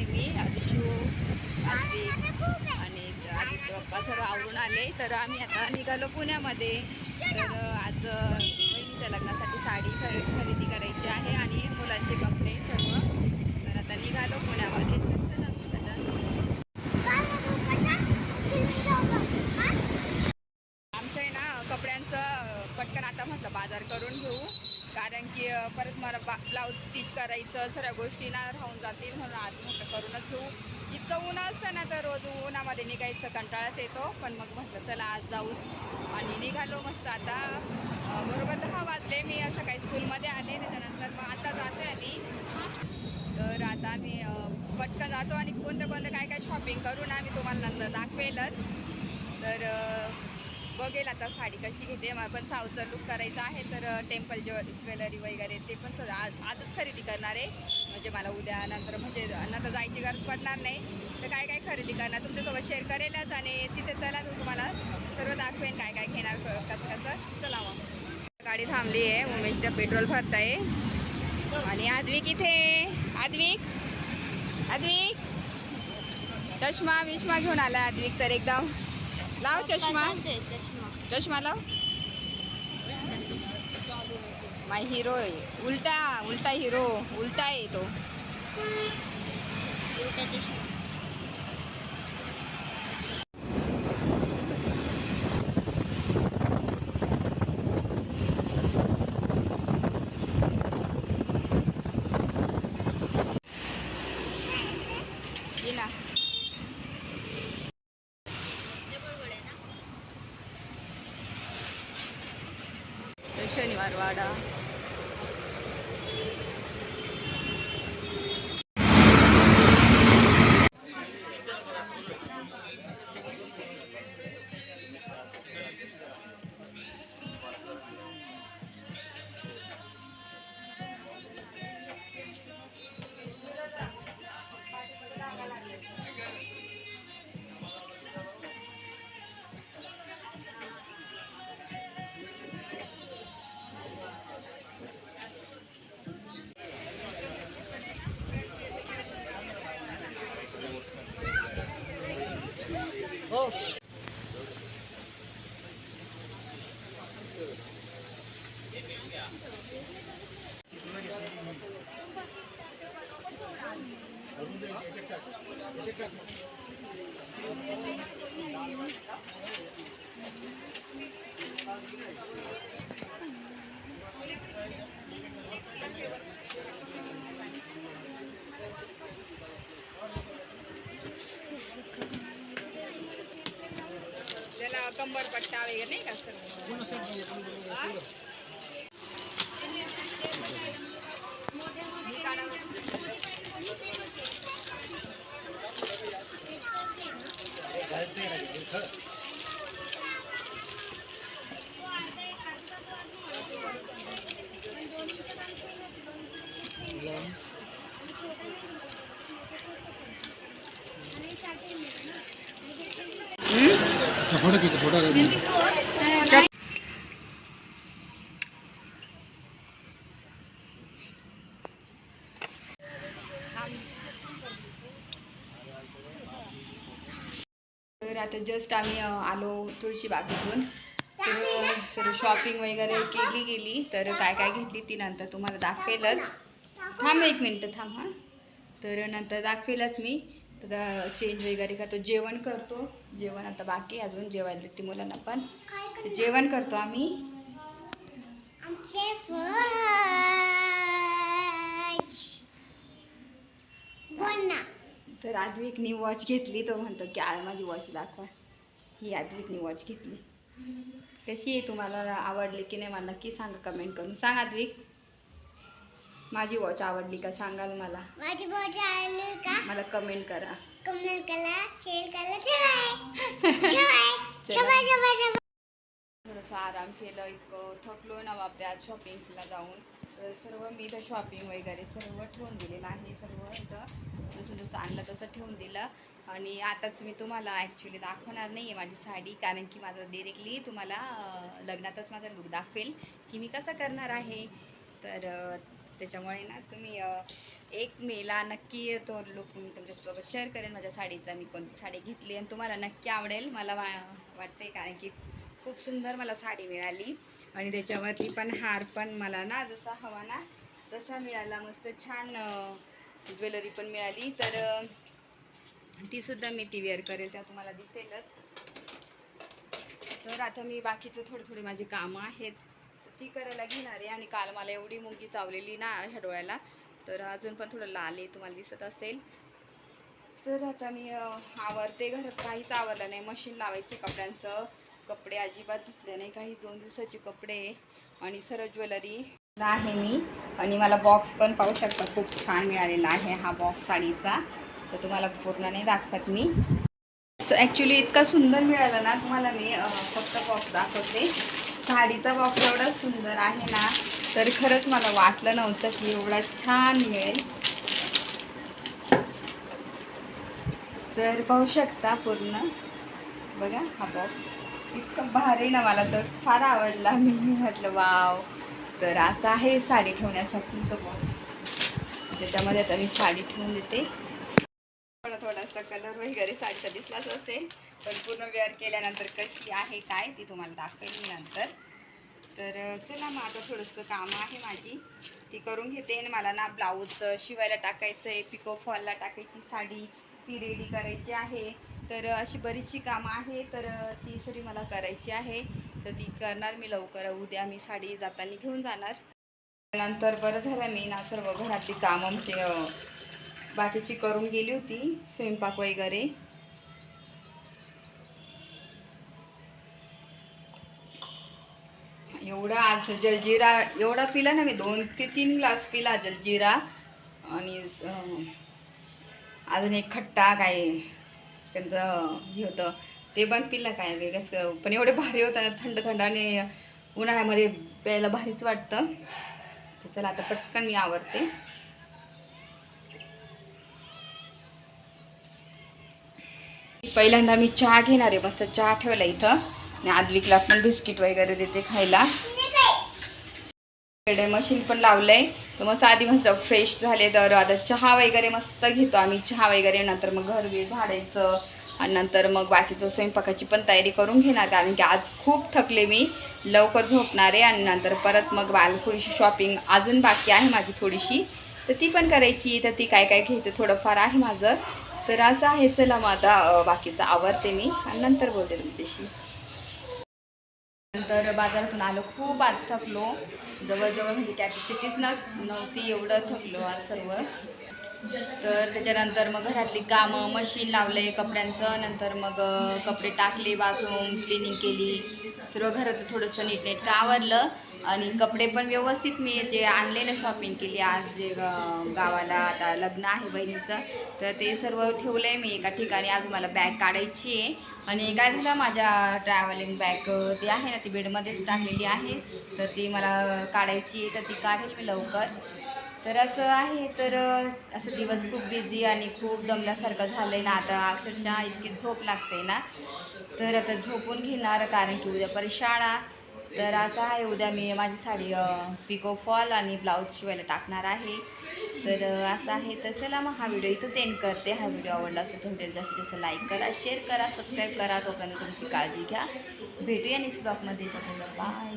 स्कूलमधून मी आदिशू आदिक आणि आदित्य पप्पा सर्व आवरून आले. तर आम्ही आता निघालो पुण्यामध्ये. तर आज बहिणीच्या लग्नासाठी साडी खरेदी करायची आहे आणि मुलांचे कपडे सर्व. तर आता निघालो पुण्यामध्ये. आमचं आहे ना कपड्यांचं पटकन आता म्हटलं बाजार करून घेऊ. कारण की परत मला बा ब्लाऊज स्टिच करायचं सगळ्या गोष्टी ना राहून जातील म्हणून आज मोठं करूनच घेऊ. इतकं ऊन असतं ना तर रोज उन्हामध्ये निघायचं कंटाळाच येतो. पण मग म्हटलं चला आज जाऊ. आणि निघालो मस्त आता. बरोबर दहा वाजले. मी असं काही स्कूलमध्ये आले. त्याच्यानंतर मग आता जातो आहे मी तर आता आम्ही पटकन जातो आणि कोणतं कोणतं काय काय शॉपिंग करू ना मी तुम्हाला नंतर दाखवेलच. तर बघेल आता साडी कशी घेते. मला पण साऊथचा लुक करायचा आहे तर टेम्पल ज्वेल ज्वेलरी वगैरे ते पण सगळं आज आजच खरेदी करणार आहे. म्हणजे मला उद्या नंतर म्हणजे नंतर जायची गरज पडणार नाही. तर काय काय खरेदी करणार तुमच्यासोबत शेअर करेलच आणि तिथे चला मी तुम्हाला सर्व दाखवेन काय काय घेणार कसं कसं. चला मग. गाडी थांबली आहे. उमेश त्या पेट्रोल भरत आहे आणि आद्विक इथे आद्विक? आद्विक? चष्मा विष्मा घेऊन आला आद्विक तर एकदम. लाव चष्मा. चष्मा. लाव माय हिरो आहे. उलटा उलटा हिरो. उलटा आहे तो. ये त्याला कंबर पट्टा वगैरे नाही का सर फोटो फोटो तर आता जस्ट आम्ही आलो तुळशीबागेतून तर सर्व शॉपिंग वगैरे केली गेली. तर काय काय घेतली ती नंतर तुम्हाला दाखवेलच. थांब एक मिनटं थांब हां. तर नंतर दाखवेलच मी. तर चेंज वगैरे करतो. जेवण करतो. जेवण आता बाकी अजून जेवायला देते मुलांना पण. जेवण करतो आम्ही. तर आद्विकनी वॉच घेतली तो म्हणतो की आ माझी वॉच दाखवा. ही आद्विकनी वॉच घेतली. कशी आहे तुम्हाला? आवडली की नाही? मला नक्की सांगा कमेंट करून. सांग आद्विक. माझी वॉच आवडली का? सांगाल मला. माझी बॉडी आली का? मला कमेंट करा. चला. ठेवाय ठेवाय ठेवाय. थोडंसं आराम केलं इतकं थकलो ना बापरे आज शॉपिंगला जाऊन. तर सर्व मी इथं शॉपिंग वगैरे सर्व ठेवून दिलेलं आहे सर्व इथं. जसं जसं आणलं तसं ठेवून दिलं. आणि आताच मी तुम्हाला ॲक्च्युली दाखवणार नाही आहे माझी साडी कारण की माझं डिरेक्टली तुम्हाला लग्नातच माझा लुक दाखवेल की मी कसं करणार आहे. तर त्याच्यामुळे ना तुम्ही एक मेला नक्की तो लुक मी तुमच्यासोबत शेअर करेन. माझ्या साडीचा मी कोणती साडी घेतली आणि तुम्हाला नक्की आवडेल. मला वा वाटते कारण की खूप सुंदर मला साडी मिळाली. आणि त्याच्यावरती पण हार पण मला ना जसा हवा ना तसा मिळाला. मस्त छान ज्वेलरी पण मिळाली. तर तीसुद्धा ती सुद्धा मी ती वेअर करेल. त्या तुम्हाला दिसेलच. तर आता मी बाकीचं थोडी थोडी माझी कामं आहेत. ती करायला घेणार आहे आणि काल मला एवढी मुंगी चावलेली ना ह्या डोळ्याला. तर अजून पण थोडं लाल आहे तुम्हाला दिसत असेल. तर आता मी आवरते घरात. काहीच आवरलं नाही. मशीन लावायचे कपड्यांचं. कपडे अजिबात धुतले नाही. काही दोन दिवसाचे कपडे आणि सर्व ज्वेलरी आहे मी. आणि मला बॉक्स पण पाहू शकता खूप छान मिळालेला आहे हा बॉक्स साडीचा. तर तुम्हाला पूर्ण नाही दाखवत मी. ॲक्च्युली इतका सुंदर मिळाला ना तुम्हाला मी फक्त बॉक्स दाखवते. साडीचा बॉक्स एवढा सुंदर आहे ना तर खरंच मला वाटलं नव्हतं की एवढा छान मिळेल. तर पाहू शकता पूर्ण. बघा हा बॉक्स इतकं भारी ना मला तर. फार आवडला. मी म्हटलं वाव. तर असं आहे साडी ठेवण्यासाठी तो बॉक्स त्याच्यामध्ये आता मी साडी ठेवून देते. थोडा थोडासा कलर वगैरे साडीचा दिसलाच असेल. पण पूर्ण वेअर केल्यानंतर कशी आहे काय ती तुम्हाला दाखवेल मी नंतर. तर चला मग थोडंसं काम आहे माझी. ती करून घेते आणि मला ना ब्लाऊज शिवायला टाकायचं आहे पिको फॉलला टाकायची साडी ती रेडी करायची आहे. तर अशी बरीचशी कामं आहे तर ती सरी मला करायची आहे. तर ती करणार मी लवकर. उद्या मी साडी जाताना घेऊन जाणार. नंतर बरं झालं मी ना सर्व घरातली कामं म्हणजे बाकीची करून गेली होती स्वयंपाक वगैरे. एवढा आज जलजिरा एवढा पिला ना मी दोन ते तीन ग्लास पिला जलजिरा. आणि अजून एक खट्टा काय त्यांचं हे होतं ते पण पिलं काय वेगळंच. पण एवढे भारी होतं थंड थंड आणि उन्हाळ्यामध्ये प्यायला भारीच वाटतं. तर चला आता पटकन मी आवरते. पहिल्यांदा मी चहा घेणार आहे मस्त चहा ठेवला इथं. आणि आदविकला पण बिस्किट वगैरे देते खायला. मशीन पण लावलंय. तर मस्त आधी मस्त फ्रेश झाले तर आता चहा वगैरे मस्त घेतो आम्ही. चहा वगैरे नंतर मग घर बी झाडायचं. आणि नंतर मग बाकीचं स्वयंपाकाची पण तयारी करून घेणार. कारण की आज खूप थकले मी. लवकर झोपणार आहे आणि नंतर परत मग बाल थोडीशी शॉपिंग अजून बाकी आहे माझी थोडीशी. तर ती पण करायची. तर ती काय काय घ्यायचं थोडंफार आहे माझं. तर असं आहे. चला मग आता बाकीचं आवरते मी. आणि नंतर बोलते तुमच्याशी. नंतर बाजारातून आलो खूप आज थकलो. जवळजवळ म्हणजे कॅपॅसिटीच नस नव्हती एवढं थकलो आज सर्व. तर त्याच्यानंतर मग घरातली कामं मशीन लावले कपड्यांचं. नंतर मग कपडे टाकले बाथरूम क्लिनिंग केली. सर्व घरातलं थोडंसं नीटनेटकं आवरलं. आणि कपडे पण व्यवस्थित मी जे आणले ना शॉपिंग केली आज जे गावाला आता लग्न आहे बहिणीचं तर ते सर्व ठेवलं आहे मी एका ठिकाणी. आज मला बॅग काढायची आहे. आणि काय झालं माझ्या ट्रॅव्हलिंग बॅग जी आहे ना ती बेडमध्येच टाकलेली आहे. तर ती मला काढायची आहे तर ती काढेल मी लवकर. तर असं आहे तर असं दिवस खूप बिझी आणि खूप दमल्यासारखं झालं आहे ना. आता अक्षरशः इतकी झोप लागते ना. तर आता झोपून घेणार कारण की उद्या परत शाळा. तर असं आहे उद्या मी माझी साडी पिको फॉल आणि ब्लाऊज शिवायला टाकणार आहे. तर असं आहे. तर चला मग हा व्हिडिओ इथंच एंड करते. हा व्हिडिओ आवडला असेल तर जास्तीत जास्त लाईक करा शेअर करा सबस्क्राईब करा. तोपर्यंत तुमची काळजी घ्या. भेटूया नेक्स्ट ब्लॉगमध्ये तोपर्यंत बाय